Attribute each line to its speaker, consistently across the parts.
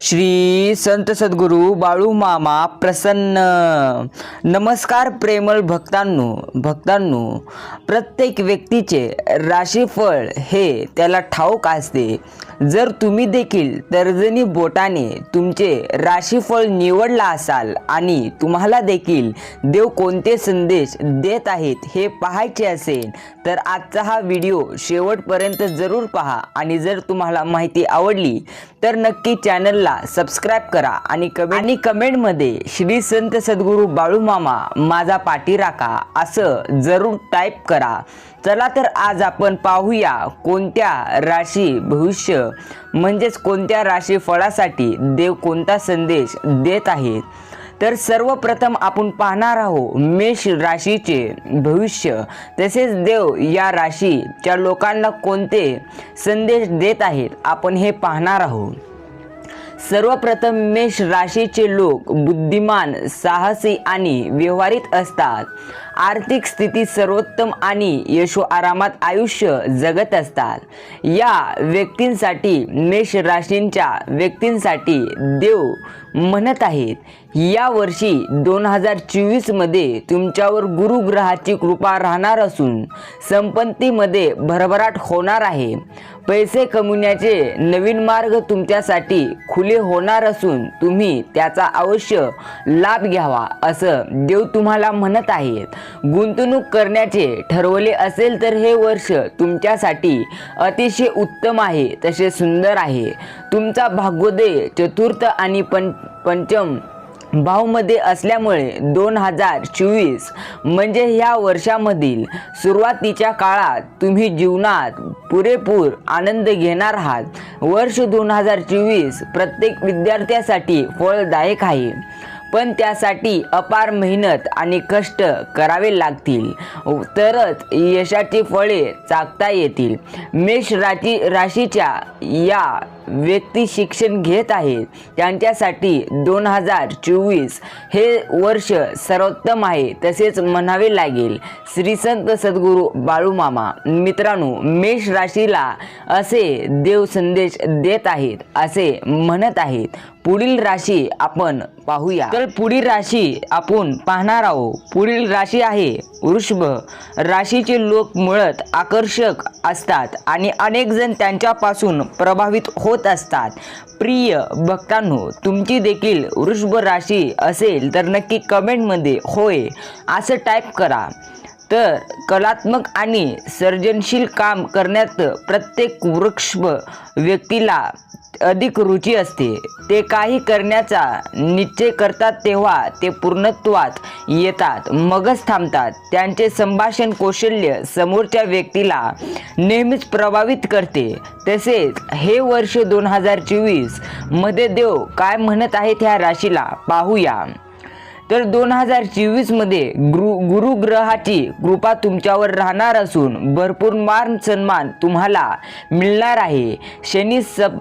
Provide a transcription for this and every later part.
Speaker 1: श्री संत सद्गुरू बाळू मामा प्रसन्न. नमस्कार प्रेमळ भक्तांनो भक्तांनो. प्रत्येक व्यक्तीचे राशीफळ हे त्याला ठाऊक असते. जर तुम्ही देखील तर्जनी बोटाने तुमचे राशीफळ निवडला असाल आणि तुम्हाला देखील देव कोणते संदेश देत आहेत हे पाहायचे असेल तर आजचा हा व्हिडिओ शेवटपर्यंत जरूर पहा. आणि जर तुम्हाला माहिती आवडली तर नक्की चॅनलला सबस्क्राईब करा आणि कमेंट आणि कमेंटमध्ये श्री संत सद्गुरू बाळू मामा माझा पाठी राखा असं जरूर टाईप करा. चला तर आज आपण पाहूया कोणत्या राशी भविष्य म्हणजेच कोणत्या राशी फळासाठी देव कोणता संदेश देत आहेत. तर सर्वप्रथम आपण पाहणार आहोत मेष राशीचे भविष्य. तसेच देव या राशीच्या लोकांना कोणते संदेश देत आहेत आपण हे पाहणार आहोत. सर्वप्रथम मेष राशीचे लोक बुद्धिमान साहसी आणि व्यवहारित असतात. आर्थिक स्थिती सर्वोत्तम आणि यशो आरामात आयुष्य जगत असतात. या व्यक्तींसाठी मेष राशींच्या व्यक्तींसाठी देव म्हणत आहेत या वर्षी दोन हजार चोवीसमध्ये तुमच्यावर गुरुग्रहाची कृपा राहणार असून संपत्तीमध्ये भरभराट होणार आहे. पैसे कमवण्याचे नवीन मार्ग तुमच्यासाठी खुले होणार असून तुम्ही त्याचा अवश्य लाभ घ्यावा असं देव तुम्हाला म्हणत आहेत. गुंतवणूक करण्याचे ठरवले असेल तर हे वर्ष तुमच्यासाठी अतिशय उत्तम आहे तसे सुंदर आहे. तुमचा भाग्योदय चतुर्थ आणि पंच पंचम भावमध्ये असल्यामुळे दोन हजार चोवीस म्हणजे ह्या वर्षामधील सुरुवातीच्या काळात तुम्ही जीवनात पुरेपूर आनंद घेणार आहात. वर्ष दोन हजार चोवीस प्रत्येक विद्यार्थ्यासाठी फळदायक आहे. पण त्यासाठी अपार मेहनत आणि कष्ट करावे लागतील. तरच यशाची फळे चाकता येतील. मेष राशी राशीच्या या व्यक्ती शिक्षण घेत आहेत. त्यांच्यासाठी दोन हजार चोवीस हे वर्ष सर्वोत्तम आहे तसेच म्हणावे लागेल. श्री संत सद्गुरू बाळूमामा मित्रांनो मेष राशीला असे देव संदेश देत आहेत असे म्हणत आहेत. पुढील राशी आपण पाहूया. तर पुढील राशी आपण पाहणार आहोत. पुढील राशी आहे वृषभ. राशीचे लोक मुळात आकर्षक असतात आणि अनेक जण त्यांच्यापासून प्रभावित होत असतात. प्रिय भक्तांनो तुमची देखील वृषभ राशी असेल तर नक्की कमेंटमध्ये होय. असं टाईप करा. तर कलात्मक आणि सर्जनशील काम करण्यात प्रत्येक वृक्ष व्यक्तीला अधिक रुची असते. ते काही करण्याचा निश्चय करतात तेव्हा ते पूर्णत्वात येतात मगच थांबतात. त्यांचे संभाषण कौशल्य समोरच्या व्यक्तीला नेहमीच प्रभावित करते. तसेच हे वर्ष दोन हजार चोवीसमध्ये देव काय म्हणत आहेत ह्या राशीला पाहूया. तर दोन हजार चोवीसमध्ये गुरु गुरुग्रहाची कृपा तुमच्यावर राहणार असून भरपूर मान सन्मान तुम्हाला मिळणार आहे. शनी सप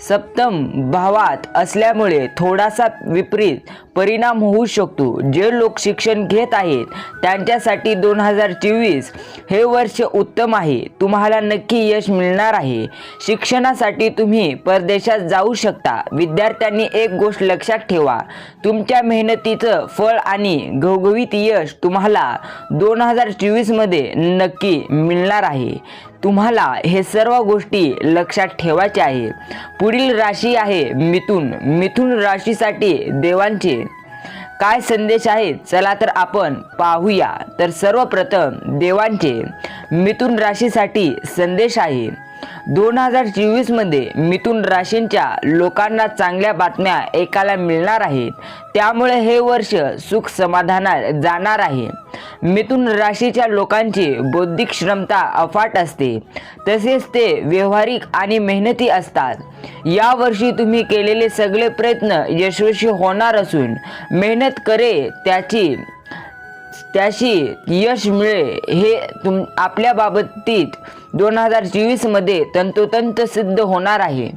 Speaker 1: सप्तम भावात असल्यामुळे थोडासा विपरीत परिणाम होऊ शकतो. जे लोक शिक्षण घेत आहेत त्यांच्यासाठी दोन हजार चोवीस हे वर्ष उत्तम आहे. तुम्हाला नक्की यश मिळणार आहे. शिक्षणासाठी तुम्ही परदेशात जाऊ शकता. विद्यार्थ्यांनी एक गोष्ट लक्षात ठेवा. तुमच्या मेहनतीचं फळ आणि घवघवीत यश तुम्हाला दोन हजार चोवीसमध्ये नक्की मिळणार आहे. तुम्हाला हे सर्व गोष्टी लक्षात ठेवायच्या आहे. पुढील राशी आहे मिथुन. मिथुन राशीसाठी देवांचे काय संदेश आहेत चला तर आपण पाहूया. तर सर्वप्रथम देवांचे मिथुन राशीसाठी संदेश आहे. दोन हजार चोवीसमध्ये मिथुन राशींच्या लोकांना चांगल्या बातम्या ऐकायला मिळणार आहेत. त्यामुळे हे वर्ष सुख समाधानात जाणार आहे. मिथुन राशीच्या लोकांची बौद्धिक क्षमता अफाट असते. तसेच ते व्यवहारिक आणि मेहनती असतात. या वर्षी तुम्ही केलेले सगळे प्रयत्न यशस्वी होणार असून मेहनत करे त्याची त्याशी यश मिळे हे तुम आपल्या बाबतीत दोन हजार चोवीसमध्ये तंतोतंत सिद्ध होणार आहे.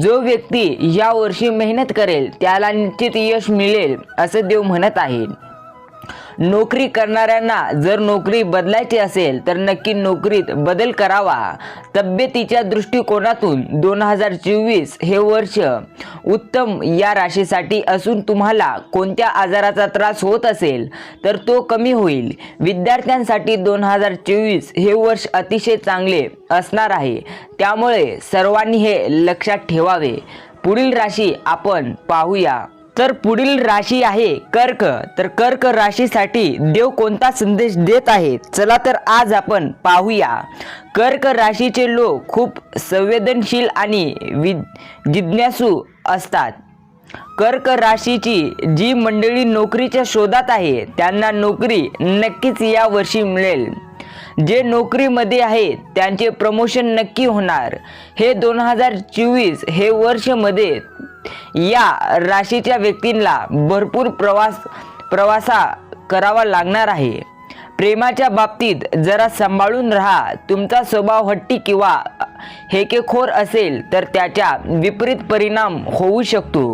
Speaker 1: जो व्यक्ती या वर्षी मेहनत करेल त्याला निश्चित यश मिळेल असं देव म्हणत आहे. नोकरी करणाऱ्यांना जर नोकरी बदलायची असेल तर नक्की नोकरीत बदल करावा. तब्येतीच्या दृष्टिकोनातून दोन हजार चोवीस हे वर्ष उत्तम या राशीसाठी असून तुम्हाला कोणत्या आजाराचा त्रास होत असेल तर तो कमी होईल. विद्यार्थ्यांसाठी दोन हजार चोवीस हे वर्ष अतिशय चांगले असणार आहे. त्यामुळे सर्वांनी हे लक्षात ठेवावे. पुढील राशी आपण पाहूया. तर पुढील राशी आहे कर्क. तर कर्क राशीसाठी देव कोणता संदेश देत आहे चला तर आज आपण पाहूया. कर्क राशीचे लोक खूप संवेदनशील आणि वि जिज्ञासू असतात. कर्क राशीची जी मंडळी नोकरीच्या शोधात आहे त्यांना नोकरी नक्कीच या वर्षी मिळेल. जे नोकरीमध्ये आहे त्यांचे प्रमोशन नक्की होणार. हे दोन हजार चोवीस हे वर्षमध्ये या राशीच्या व्यक्तींना भरपूर प्रवास प्रवासा करावा लागणार आहे. प्रेमाच्या बाबतीत जरा सांभाळून राहा. तुमचा स्वभाव हट्टी किंवा हेकेखोर असेल तर त्याच्या विपरीत परिणाम होऊ शकतो.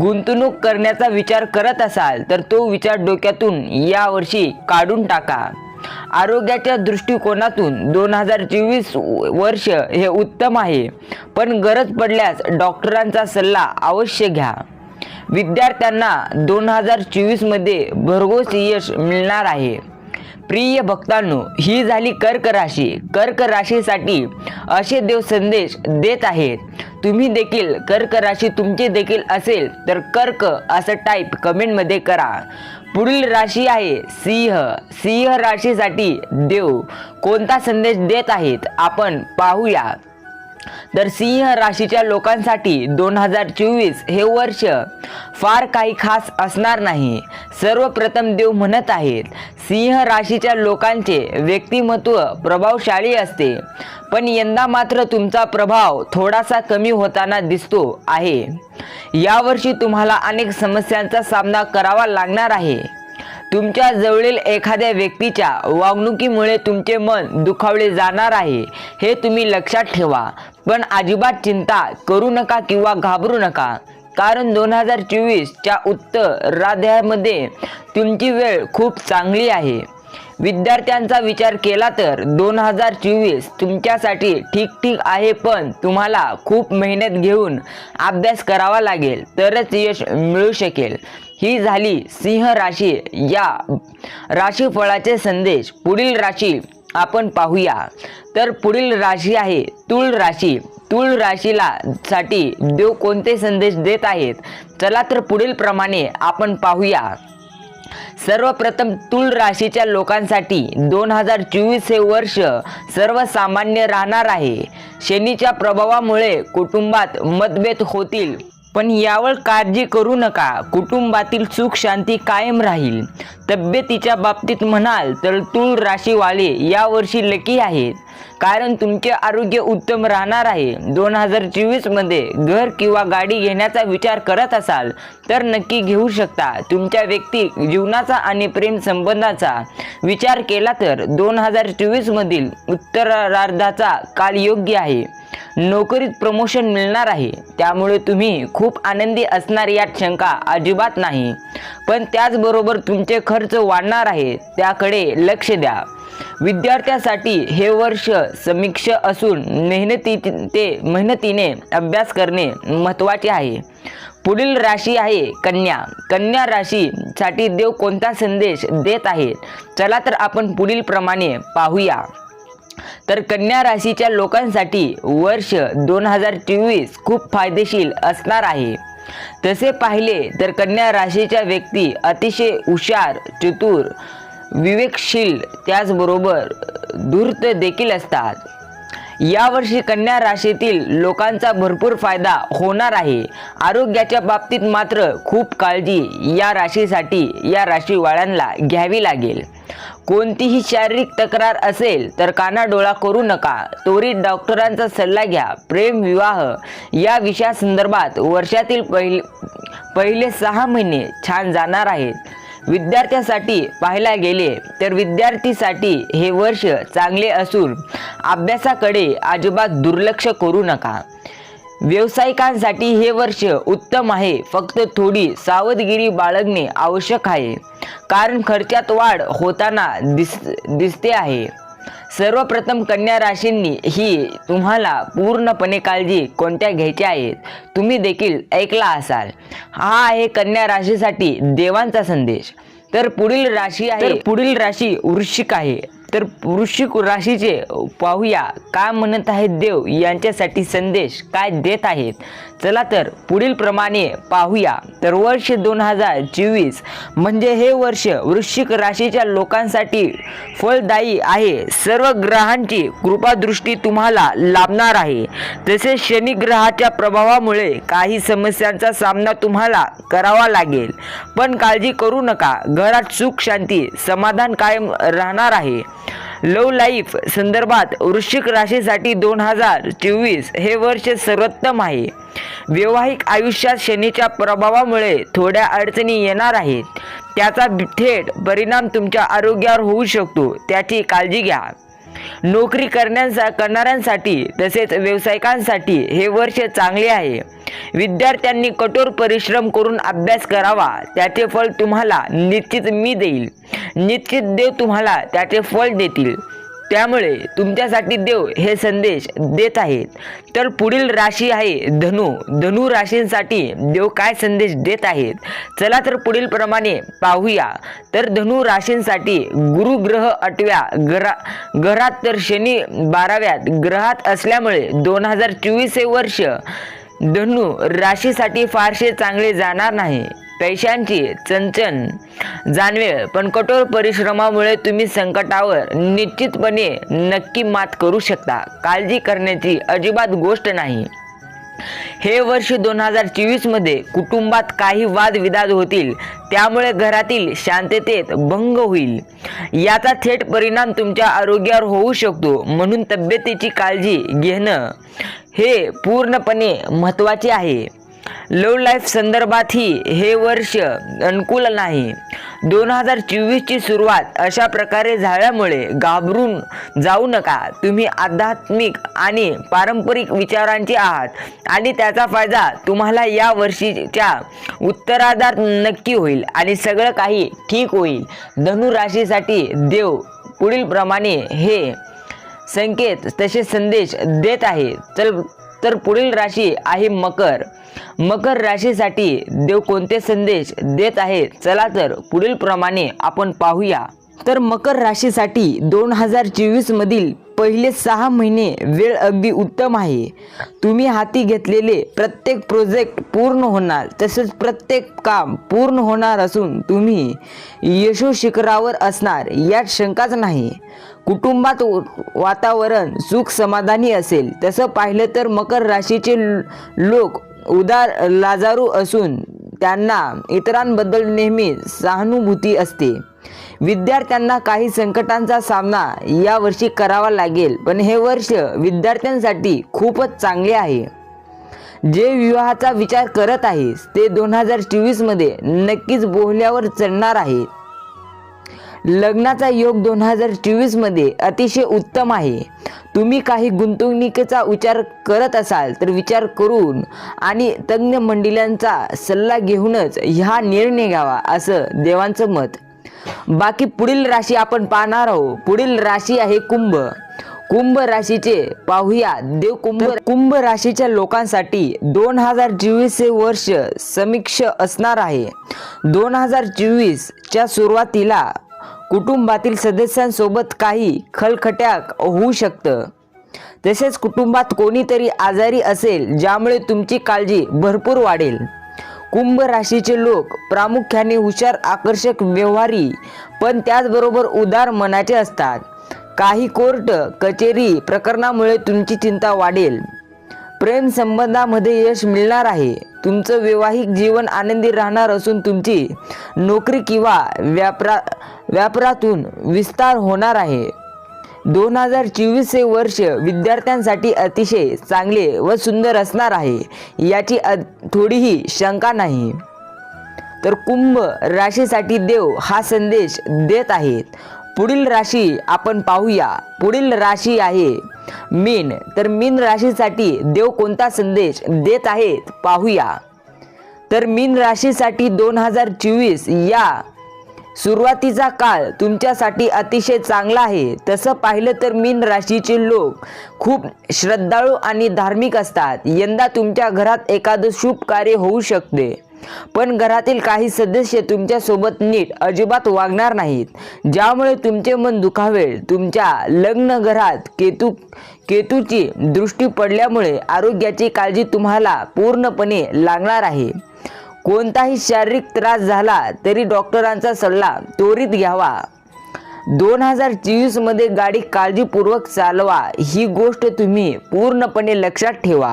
Speaker 1: गुंतवणूक करण्याचा विचार करत असाल तर तो विचार डोक्यातून यावर्षी काढून टाका. आरोग्याच्या दृष्टिकोनातून दोन हजार चोवीस वर्ष हे उत्तम आहे. पण गरज पडल्यास डॉक्टरांचा सल्ला अवश्य घ्या. विद्यार्थ्यांना दोन हजार चोवीसमध्ये भरघोस यश मिळणार आहे. प्रिय भक्तांनो ही झाली कर्क राशी. कर्क राशीसाठी असे देव संदेश देत आहेत. तुम्ही देखील कर्क राशी तुमची देखील असेल तर कर्क असं टाईप कमेंटमध्ये करा. पुढील राशी आहे सिंह. सिंह राशीसाठी देव कोणता संदेश देत आहेत आपण पाहूया. तर सिंह राशीच्या लोकांसाठी दोन हजार चोवीस हे वर्ष फार काही खास असणार नाही. सर्वप्रथम देव म्हणत आहेत सिंह राशीच्या लोकांचे व्यक्तिमत्व प्रभावशाली असते. पण यंदा मात्र तुमचा प्रभाव थोडासा कमी होताना दिसतो आहे. यावर्षी तुम्हाला अनेक समस्यांचा सामना करावा लागणार आहे. तुमच्या जवळील एखाद्या व्यक्तीच्या वागणुकीमुळे तुमचे मन दुखावले जाणार आहे हे तुम्ही लक्षात ठेवा. पण अजिबात चिंता करू नका किंवा घाबरू नका. कारण दोन हजार चोवीसच्या उत्तराध्यायामध्ये तुमची वेळ खूप चांगली आहे. विद्यार्थ्यांचा विचार केला तर दोन हजार चोवीस तुमच्यासाठी ठीक ठीक आहे पण तुम्हाला खूप मेहनत घेऊन अभ्यास करावा लागेल तरच यश मिळू शकेल. ही झाली सिंह राशी. या राशीफळाचे संदेश पुढील राशी आपण पाहूया. तर पुढील राशी आहे तुळ राशी. तुळ राशीला साठी देव कोणते संदेश देत आहेत? चला तर पुढील प्रमाणे आपण पाहूया. सर्वप्रथम तुळ राशीच्या लोकांसाठी दोन हजार चोवीस हे वर्ष सर्वसामान्य राहणार आहे. शनीच्या प्रभावामुळे कुटुंबात मतभेद होतील. पण यावर काळजी करू नका. कुटुंबातील सुख शांती कायम राहील. तब्येतीच्या बाबतीत म्हणाल तर तूळ राशीवाले यावर्षी लकी आहेत. कारण तुमचे आरोग्य उत्तम राहणार आहे. दोन हजार चोवीसमध्ये घर किंवा गाडी घेण्याचा विचार करत असाल तर नक्की घेऊ शकता. तुमच्या व्यक्ती जीवनाचा आणि प्रेम संबंधाचा विचार केला तर दोन हजार चोवीसमधील उत्तरार्धाचा काल योग्य आहे. नोकरीत प्रमोशन मिळणार आहे. त्यामुळे तुम्ही खूप आनंदी असणार यात शंका अजिबात नाही. पण त्याचबरोबर तुमचे खर्च वाढणार आहे. त्याकडे लक्ष द्या. विद्यार्थ्यासाठी हे वर्ष समीक्ष असून मेहनती ते मेहनतीने अभ्यास करणे महत्त्वाचे आहे. पुढील राशी आहे कन्या. कन्या राशीसाठी देव कोणता संदेश देत आहे? चला तर आपण पुढील प्रमाणे पाहूया. तर कन्या राशीच्या लोकांसाठी वर्ष दोन हजार चोवीस खूप फायदेशीर असणार आहे. तसे पाहिले तर कन्या राशीच्या व्यक्ती अतिशय हुशार चतुर विवेकशील त्याचबरोबर धूर्त देखील असतात. यावर्षी कन्या राशीतील लोकांचा भरपूर फायदा होणार आहे. आरोग्याच्या बाबतीत मात्र खूप काळजी या राशीसाठी या राशीवाळ्यांना घ्यावी लागेल. कोणतीही शारीरिक तक्रार असेल तर कानाडोळा करू नका. त्वरित डॉक्टरांचा सल्ला घ्या. प्रेम विवाह या विषयासंदर्भात वर्षातील पहिले पहिले सहा महिने छान जाणार आहेत. विद्यार्थ्यासाठी पाहायला गेले तर विद्यार्थीसाठी हे वर्ष चांगले असून अभ्यासाकडे अजिबात दुर्लक्ष करू नका. व्यावसायिकांसाठी हे वर्ष उत्तम आहे. फक्त थोडी सावधगिरी बाळगणे आवश्यक आहे. कारण खर्चात वाढ होताना दिस दिसते आहे. सर्वप्रथम कन्या राशींनी ही तुम्हाला पूर्णपणे काळजी कोणत्या घ्यायच्या आहेत तुम्ही देखील ऐकला असाल. हा आहे कन्या राशीसाठी देवांचा संदेश. तर पुढील राशी आहे पुढील राशी वृश्चिक आहे. तर वृश्चिक राशीचे पाहूया. काय म्हणत आहेत देव? यांच्यासाठी संदेश काय देत आहेत? चला तर पुढील प्रमाणे पाहूया. तर वर्ष दोन हजार चोवीस म्हणजे हे वर्ष वृश्चिक राशीच्या लोकांसाठी फलदायी आहे. सर्व ग्रहांची कृपादृष्टी तुम्हाला लाभणार आहे. तसेच शनी ग्रहाच्या प्रभावामुळे काही समस्यांचा सामना तुम्हाला करावा लागेल. पण काळजी करू नका. घरात सुख शांती समाधान कायम राहणार आहे. लव लाईफ संदर्भात वृश्चिक राशीसाठी दोन हजार चोवीस हे वर्ष सर्वोत्तम आहे. वैवाहिक आयुष्यात शनीच्या प्रभावामुळे थोड्या अडचणी येणार आहेत. त्याचा थेट परिणाम तुमच्या आरोग्यावर होऊ शकतो त्याची काळजी घ्या. नोकरी करण्याचा करणाऱ्यांसाठी तसेच व्यावसायिकांसाठी हे वर्ष चांगले आहे. विद्यार्थ्यांनी कठोर परिश्रम करून अभ्यास करावा त्याचे फळ तुम्हाला निश्चित मी देईल. निश्चित देव तुम्हाला त्याचे फळ देतील. त्यामुळे तुमच्यासाठी देव हे संदेश देत आहेत. तर पुढील राशी आहे धनु. धनु राशींसाठी देव काय संदेश देत आहेत? चला तर पुढील प्रमाणे पाहूया. तर धनु राशींसाठी गुरु ग्रह आठव्या घरा घरात तर शनी बाराव्यात. ग्रहात असल्यामुळे दोन हजार चोवीस हे वर्ष धनु राशीसाठी फारसे चांगले जाणार नाही. पैशांची चंचन जाणवेळ पण कठोर परिश्रमामुळे तुम्ही संकटावर निश्चितपणे नक्की मात करू शकता. काळजी करण्याची अजिबात गोष्ट नाही. हे वर्ष दोन हजार चोवीसमध्ये कुटुंबात काही वादविवाद होतील. त्यामुळे घरातील शांततेत भंग होईल. याचा थेट परिणाम तुमच्या आरोग्यावर होऊ शकतो म्हणून तब्येतीची काळजी घेणं हे पूर्णपणे महत्त्वाचे आहे. लव लाईफ संदर्भातही हे वर्ष अनुकूल नाही. दोन हजार चोवीसची सुरुवात अशा प्रकारे झाल्यामुळे घाबरून जाऊ नका. तुम्ही आध्यात्मिक आणि पारंपरिक विचारांचे आहात आणि त्याचा फायदा तुम्हाला या वर्षीच्या उत्तरार्धात नक्की होईल आणि सगळं काही ठीक होईल. धनु राशीसाठी देव पुढील प्रमाणे हे संकेत तसे संदेश देत आहे. चल तर पुढील राशी आहे मकर. मकर राशीसाठी देव कोणते संदेश देत आहे चला तर पुढील प्रमाणे आपण पाहूया. तर मकर राशीसाठी दोन हजार चोवीसमधील पहिले सहा महिने वेळ अगदी उत्तम आहे. तुम्ही हाती घेतलेले प्रत्येक प्रोजेक्ट पूर्ण होणार तसेच प्रत्येक काम पूर्ण होणार असून तुम्ही यशो शिखरावर असणार यात शंकाच नाही. कुटुंबात वातावरण सुख समाधानी असेल. तसं पाहिलं तर मकर राशीचे लोक उदार लाजारू असून त्यांना इतरांबद्दल नेहमी सहानुभूती असते. विद्यार्थ्यांना काही संकटांचा सामना या वर्षी करावा लागेल पण हे वर्ष विद्यार्थ्यांसाठी खूपच चांगले आहे. जे विवाहाचा विचार करत आहेस ते दोन हजार चोवीसमध्ये नक्कीच बोहल्यावर चढणार आहे लग्नाचा योग दोन हजार चोवीसमध्ये अतिशय उत्तम आहे. तुम्ही काही गुंतवणुकीचा विचार करत असाल तर विचार करून आणि तज्ज्ञ मंडळांचा सल्ला घेऊनच हा निर्णय घ्यावा असं देवांचं मत. बाकी पुढील राशी आपण पाहणार आहोत. पुढील राशी आहे कुंभ. कुंभ राशीचे पाहूया. देव कुंभ कुंभ राशीच्या लोकांसाठी दोन हजार चोवीस हे वर्ष समीक्ष असणार आहे. दोन हजार चोवीसच्या सुरुवातीला कुटुंबातील सदस्यांसोबत काही खलखट्याक होऊ शकतं. तसेच कुटुंबात कोणीतरी आजारी असेल ज्यामुळे तुमची काळजी भरपूर वाढेल. कुंभ राशीचे लोक प्रामुख्याने हुशार आकर्षक व्यवहारी पण त्याचबरोबर उदार मनाचे असतात. काही कोर्ट कचेरी प्रकरणामुळे तुमची चिंता वाढेल. प्रेम संबंधामध्ये यश मिळणार आहे. तुमचं वैवाहिक जीवन आनंदी राहणार असून तुमची नोकरी किंवा व्यापारा व्यापारातून विस्तार होणार आहे. दोन हजार चोवीस हे वर्ष विद्यार्थ्यांसाठी अतिशय चांगले व सुंदर असणार आहे याची अ थोडीही शंका नाही. तर कुंभ राशीसाठी देव हा संदेश देत आहेत. पुढील राशी आपण पाहूया. पुढील राशी आहे मीन. तर मीन राशीसाठी देव कोणता संदेश देत आहेत पाहूया. तर मीन राशीसाठी दोन हजार चोवीस या सुरुवातीचा काळ तुमच्यासाठी अतिशय चांगला आहे. तसं पाहिलं तर मीन राशीचे लोक खूप श्रद्धाळू आणि धार्मिक असतात. यंदा तुमच्या घरात एखादं शुभ कार्य होऊ शकते. पण घरातील काही सदस्य तुमच्यासोबत नीट अजिबात वागणार नाहीत. ज्यामुळे तुमचे मन दुखावेल. तुमच्या लग्न घरात केतू केतूची दृष्टी पडल्यामुळे आरोग्याची काळजी तुम्हाला पूर्णपणे लागणार आहे. कोणताही शारीरिक त्रास झाला तरी डॉक्टरांचा सल्ला त्वरित घ्यावा. दोन हजार चोवीसमध्ये गाडी काळजीपूर्वक चालवा ही गोष्ट तुम्ही पूर्णपणे लक्षात ठेवा.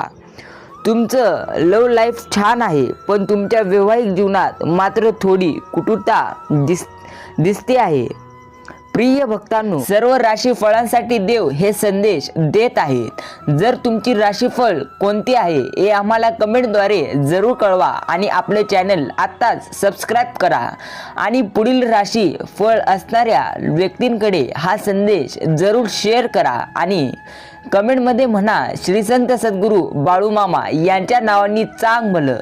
Speaker 1: तुमचं लव लाईफ छान आहे पण तुमच्या वैवाहिक जीवनात मात्र थोडी कुटुरता दिस दिसते आहे. प्रिय भक्तांनो सर्व राशीफळांसाठी देव हे संदेश देत आहेत. जर तुमची राशीफळ कोणती आहे हे आम्हाला कमेंटद्वारे जरूर कळवा आणि आपले चॅनल आत्ताच सबस्क्राईब करा. आणि पुढील राशी फळ असणाऱ्या व्यक्तींकडे हा संदेश जरूर शेअर करा आणि कमेंटमध्ये म्हणा श्रीसंत सद्गुरू बाळूमामा यांच्या नावांनी चांग भलं